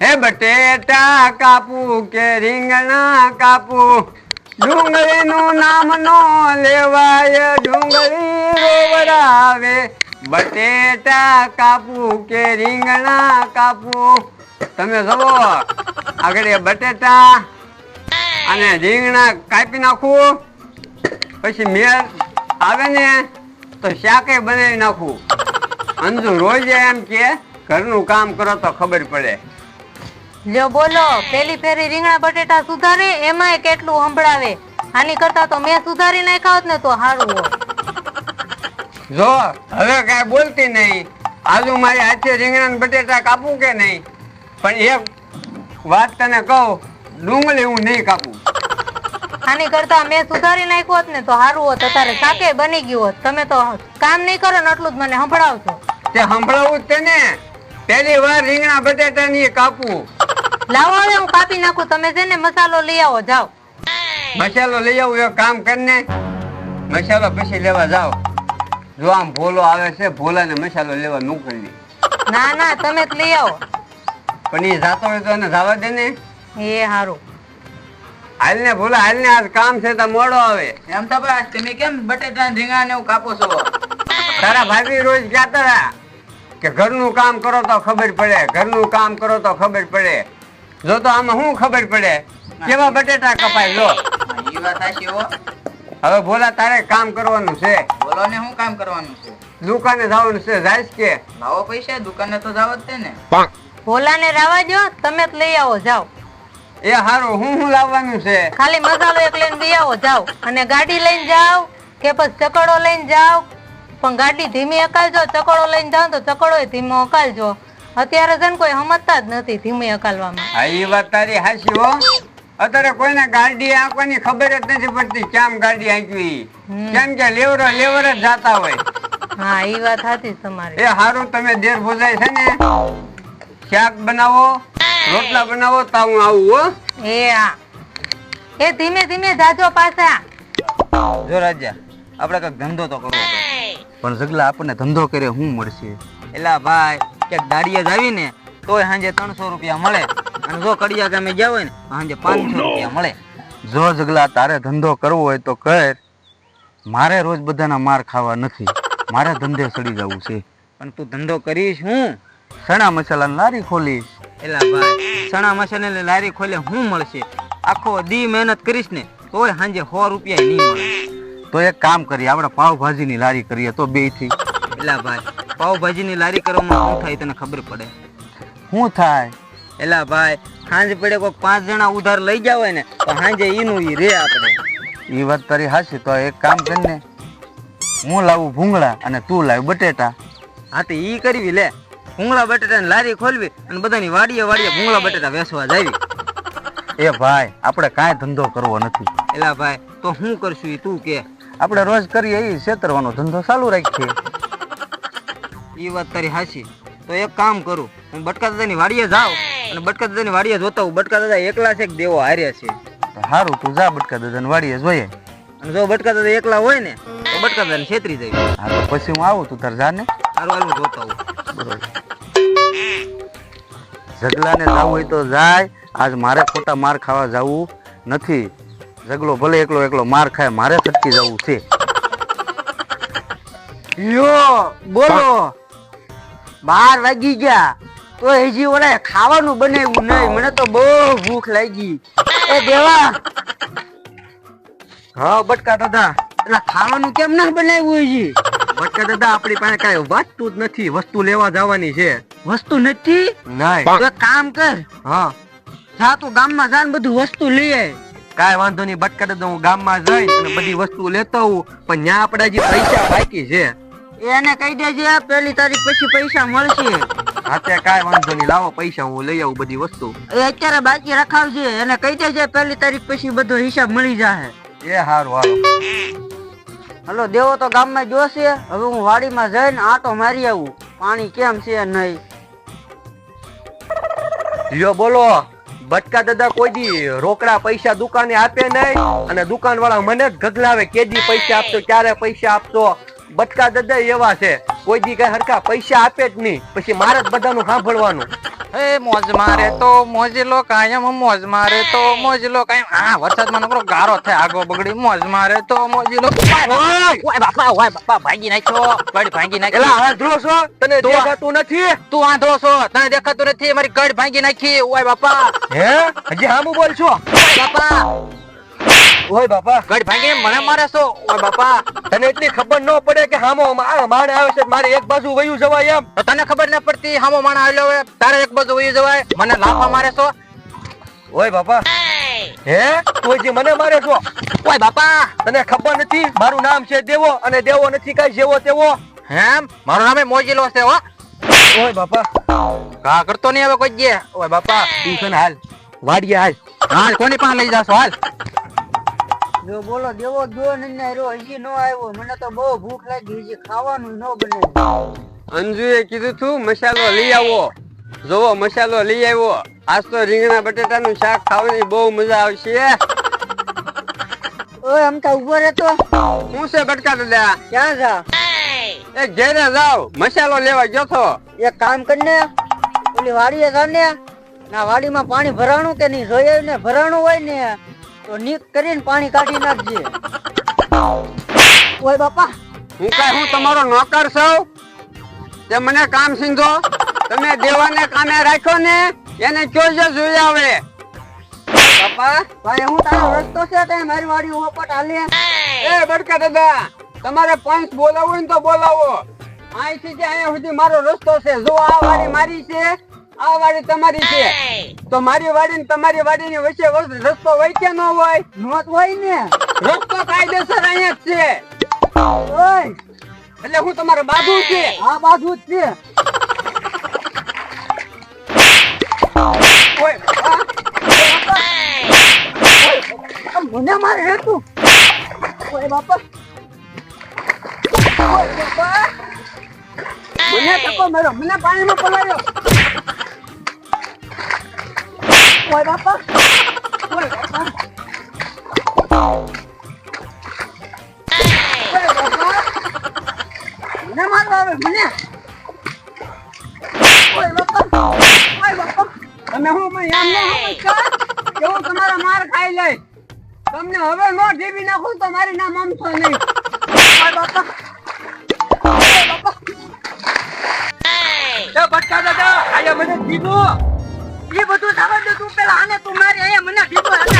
હે બટેટા કાપુ કે રીંગણા કાપુ? ડુંગળીનું નામ નો લેવાય, ડુંગળી રોવરાવે બટેટા કાપુ કે રીંગણા કાપુ? તમે જવો આગળ બટેટા અને રીંગણા કાપી નાખું. પછી મેળ આવે ને તો શાકે બનાવી નાખું. અંજુ રોજ એમ કે, ઘરનું કામ કરો તો ખબર પડે. લ્યો બોલો પેલી ફેરી રીંગણા બટેટા સુધારે એમાંય કેટલું સંભળાવે? આની કરતા તો મેં સુધારી નાખ્યા હોત ને તો સારું હોત. જો હવે કઈ બોલતી નહીં. આજુ મારી હાથે રીંગણા બટેટા કાપું કે નહીં? પણ એક વાત તને કહું ડુંગળી હું નહીં કાપું. આની કરતા મેં સુધારી નાખ્યું હોત ને તો સારું હોત અત્યારે શાકે બની ગયું હોત. તમે તો કામ નહીં કરો ને એટલું જ મને સંભળાવશો તે સંભળાવું જ તેને. પહેલી વાર રીંગણા બટેટા ની કાપું. લાવો હવે હું કાપી નાખું. તમે છે ને મસાલો લઈ આવો જાઓ. મસાલો લઈ આવું એક કામ કરીને. મસાલો પછી લેવા જાઓ. જો આમ ભોલો આવે છે ભોલાને મસાલો લેવા મોકલી ના ના તમે જ લઈ આવો. પણ એ જાતો હોય તો એને જવા દે ને. એ સારું હાલ ને ભોલા હાલ ને આજ કામ છે તો મોડો આવે. એમ તો બસ તમે કેમ બટેટા ઝીંગા ને એવું કાપો છો? તારા ભાભી રોજ કહેતા કે ઘરનું કામ કરો તો ખબર પડે ઘરનું કામ કરો તો ખબર પડે. જો તો આમાં શું ખબર પડે? કેવા બટેટા કપાય લો હા, વાત સાચી હો. હવે બોલા તારે કામ કરવાનું છે. બોલો ને શું કામ કરવાનું છે? દુકાને જવાનું છે જાય કે? લાવો પૈસા દુકાને તો જાવ જ ને ભોલાને રાવા જો તમે જ લઈ આવો જાઓ. એ હારું હું શું લાવવાનું છે? ખાલી મસાલો એક લઈને લઈ આવો જાઓ. અને ગાડી લઈને જાઓ કે પછી ચકડો લઈને જાઓ. પણ ગાડી ધીમી હકાલજો ચકડો લઈને જાઓ તો ચકડો ધીમો અકાલજો. અત્યારે છે ને કોઈ સમજતા જ નથી ધીમે હકાલવામાં હા એ વાત તારી હાચી હો. અત્યારે કોઈને ગાડી આંકવાની ખબર જ નથી પડતી કેમ ગાડી આંકવી. કેમ કે લેવરો લેવર જ જાતા હોય. હા એ વાત સાચી છે તમારી. એ હારું તમે દેર ભોજાય છે ને. શાક બનાવો રોટલા બનાવો તો હું આવું હો. એ હા એ ધીમે ધીમે જાજો પાછા. જો રાજા આપણે કંઈક ધંધો તો કરવો પણ જગલા આપણને ધંધો કરે હું મળશે? એલા ભાઈ ક્યાંક દાડિયા જ ને તોય સાંજે ત્રણસો રૂપિયા મળે. અને જો કડિયા ગામે ગયા હોય ને સાંજે પાંચસો રૂપિયા મળે. જો જગલા તારે ધંધો કરવો હોય તો કર. મારે રોજ બધાના માર ખાવા નથી. મારે ધંધે સડી જવું છે. પણ તું ધંધો કરીશ હું? સણા મસાલાની લારી ખોલીશ. એલા ભાઈ સણા મસાલાની લારી ખોલે હું મળશે? આખો દી મહેનત કરીશ ને તોય સાંજે સો રૂપિયા નહીં મળે. તો એક કામ કરીએ આપણે પાવભાજીની લારી કરીએ તો બેથી એલા ભાઈ પાવભાજીની લારી કરવામાં શું થાય તને ખબર પડે? શું થાય? એલા ભાઈ સાંજ પડે કોઈ પાંચ જણા ઉધાર લઈ જાવ ને તો સાંજે ઈનું ઈ રે આપણે. એ વાત તારી હાસી તો એક કામ કરીને હું લાવું ભૂંગળા અને તું લાવ બટેટા. હા તો ઈ કરવી લે. ભૂંગળા બટેટા લારી ખોલવી અને બધાની વાડીએ વાડીએ ભૂંગળા બટેટા વેચવા જાવી. એ ભાઈ આપણે કાંઈ ધંધો કરવો નથી. એલા ભાઈ તો શું કરશું એ તું કે? આપણે રોજ કરીએ એ છેતરવાનો ધંધો ચાલુ રાખીએ. એ વાત તારી હાસી તો એક કામ કરું, હું બટકા દાદાની વાડીએ જાઉં અને બટકા દાદાની વાડીએ જોતા હું બટકા દાદા એકલા છે કે દેવો હાર્યા છે? સારું તું જા બટકા દાદાની વાડીએ જોઈએ. અને જો બટકા દાદા એકલા હોય ને, તો બટકા દાદાને છેતરી જાય. હા પછી હું આવું, તું તાર જા ને સારું હાલ જોતા હું જગલાને જવું હોય તો જાય. આજ મારે ખોટા માર ખાવા જવું નથી. જગલો ભલે એકલો એકલો માર ખાય, મારે છટકી જવું છે. યો બોલો. બાર વાગી ગયા. તો હજી ઓલા ખાવાનું બનાવ્યું નહીં. મને તો બહુ ભૂખ લાગી. એ દેવા. હા બટકા દાદા. એટલે ખાવાનું કેમ ના બનાવ્યું હજી? બટકા દાદા આપણી પાસે કઈ વાંચતું જ નથી. વસ્તુ લેવા જવાની છે. વસ્તુ નથી? નહીં. તો કામ કર. હા. જા તું ગામમાં જા ને બધું વસ્તુ લઈ આય. કાંઈ વાંધો નહીં બટકા દાદા હું ગામમાં જઈ અને બધી વસ્તુ લેતો હું પણ ત્યાં આપણા જે પૈસા બાકી છે એને કહી દેજે પેલી તારીખ પછી પૈસા મળશે. હાથે કાંઈ વાંધો નહીં લાવો પૈસા હું લઈ આવું બધી વસ્તુ. એ અત્યારે બાકી રખાવજે એને કહી દેજે પેલી તારીખ પછી બધો હિસાબ મળી જાહે. એ હારું હારું. હલો દેવો તો ગામમાં જોશે હવે હું વાડીમાં જઈને આટો મારી આવું. પાણી કેમ છે નહીં? લ્યો બોલો. બટકા દાદા કોઈ દી રોકડા પૈસા દુકાને આપે નહીં અને દુકાન વાળા મને જ ગગલાવે કેદી પૈસા આપશો ક્યારે પૈસા આપશો? બટકા દાદા એવા છે. કોઈ દી કઈ હરખા પૈસા આપે જ નહીં. પછી મારે જ બધાનું સાંભળવાનું. હે મોજ મારે તો મોજલો કાયમ મોજ મારે તો મોજલો કાયમ. હા વરસાદમાં નકરો ગારો થાય આગો બગડી. મોજ મારે તો મોજલો ઓય! બાપા ઓય બાપા ભાંગી નાખ્યો. ગાડી ભાંગી એલા નાખી આંધળો છો? તને દેખાતું નથી? તું આંધળો છો? તને દેખાતું નથી? મારી ગાડી ભાંગી નાખી. ઓય બાપા. હે? હજી હામું બોલ છો બાપા. ઓય બાપા ગઢ ભાંગી મને મારે છો ઓય બાપા તને એટલી ખબર ન પડે કે હામો માણ આવે છે મારે એક બાજુ વયું જવાય એમ. તો તને ખબર ન પડતી હામો માણ આવેલો હોય તારે એક બાજુ વયું જવાય? મને લાફા મારે છો ઓય બાપા હે? તું હજી મને મારે છો ઓય બાપા! તને ખબર નથી? મારું નામ છે દેવો અને દેવો નથી કઈ જેવો તેવો. હેમ? મારું નામ મોજીલો છે હો. ઓય બાપા. કા કરતો નહીં હવે કોઈ જે ઓય બાપા તું હાલ વાડીએ હાલ. હાલ કોની પાસે લઈ જાશો? હાલ. જો બોલો દેવો જો ને હજી નો આવ્યો. મને તો બહુ ભૂખ લાગી હજી ખાવાનું નો બને. અંજુએ કીધું તું મસાલો લઈ આવો. જોવો મસાલો લઈ આવ્યો. આજ તો રીંગણા બટેટાનું શાક ખાવાની બહુ મજા આવશે. ઓય આમ તો ઊભો રહેતો. હું છે બટકા દાદા? ક્યાં જા? એ ઘેરે જાવ મસાલો લેવા ગયો તો. એક કામ કરને ઓલી વાડીએ જા ને. ના વાડીમાં પાણી ભરાણું કે નહીં? જોઈ ને ભરાણું હોય ને. તો નીક કરીને પાણી કાઢી નાખજે. ઓય બાપા. હું કઈ, હું તમારો નોકર છું? તે મને કામ સિંધો. તમે દેવાને કામે રાખો ને, એને ચોજે જોઈ આવે? બાપા, ભાઈ, હું તારો રસ્તો છે તે મારી વાડી ઓપટ હાલે? એ બડકા દાદા, તમારે પંચ બોલાવવું ને તો બોલાવો. અહીંથી ત્યાં સુધી મારો રસ્તો છે. જો આ વાડી મારી છે આ વાડી તમારી છે. તો મારી વાડી ને તમારી વાડી ની વચ્ચે રસ્તો હોય કે ન હોય? નોત હોય ને? રસ્તો કાયદેસર અહીંયા જ છે. એટલે હું તમારો બાજુ છે. આ બાજુ જ છે. મને મારે હેતુ? ઓય બાપા. ઓય બાપા. મને ટકો મેરો મને પાણીમાં પલાળ્યો. ઓય બાપા ઓય, બાપા. મને મારવા આવે મને ઓય બાપા ઓય બાપા તમે હું પણ એમ ન તમારા માર ખાઈ લઈશ તમને હવે નો ઢીબી નાખું તો મારી નામ મમતો નહીં ઓય બાપા ઓય બાપા બટકા દાદા મને તું પેલા આને તું મારે અહીંયા મને કીધું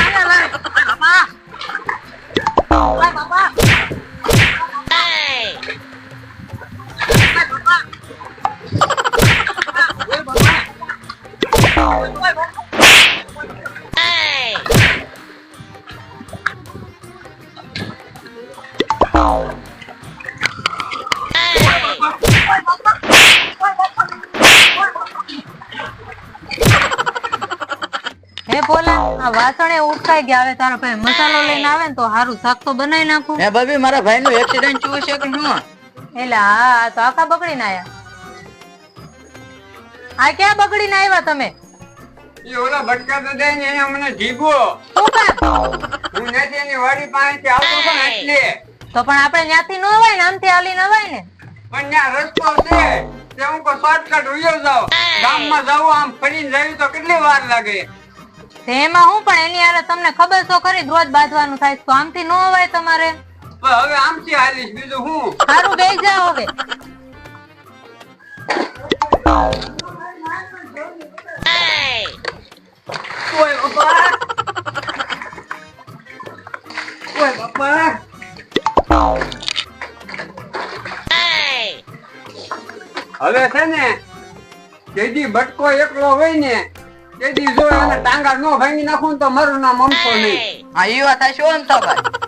હે બોલા આ વાસણે ઉઠાઈ ગયા હવે તારો ભાઈ મસાલો લઈને આવે ને તો હારું શાક તો બનાવી નાખું. હે ભાભી મારા ભાઈ નું એક્સિડન્ટ થયું છે કે શું એટલે હા આ તો આખા બગડીને આયા. આ ક્યાં બગડીને આવ્યા તમે? એ ઓલા બટકા દાદા ને હું નથી એની વાડી પાસેથી આવતો એટલે. તો પણ આપણે ત્યાંથી ન ને આમથી હાલી ન અવાય ને. પણ ત્યાં રસ્તો છે. તે હું કોઈ શોર્ટકટ ઉયો જાવ ગામમાં જાવ આમ ફરીને જવું તો કેટલી વાર લાગે? એમાં હું પણ એની હારે તમને ખબર તો ખરી ધોધ બાંધવાનું થાય તો આમથી ન હોય તમારે. હવે આમથી હાલીશ બીજું હું? સારું બે જાઓ હવે. ઓય બાપા. ઓય બાપા. હવે છે ને જેથી બટકો એકલો હોય ને તેથી દીજો એને ટાંગા નો ભાંગી નાખું તો મારું નામ અમથો નહીં હા એ વાત આ શું ભાઈ.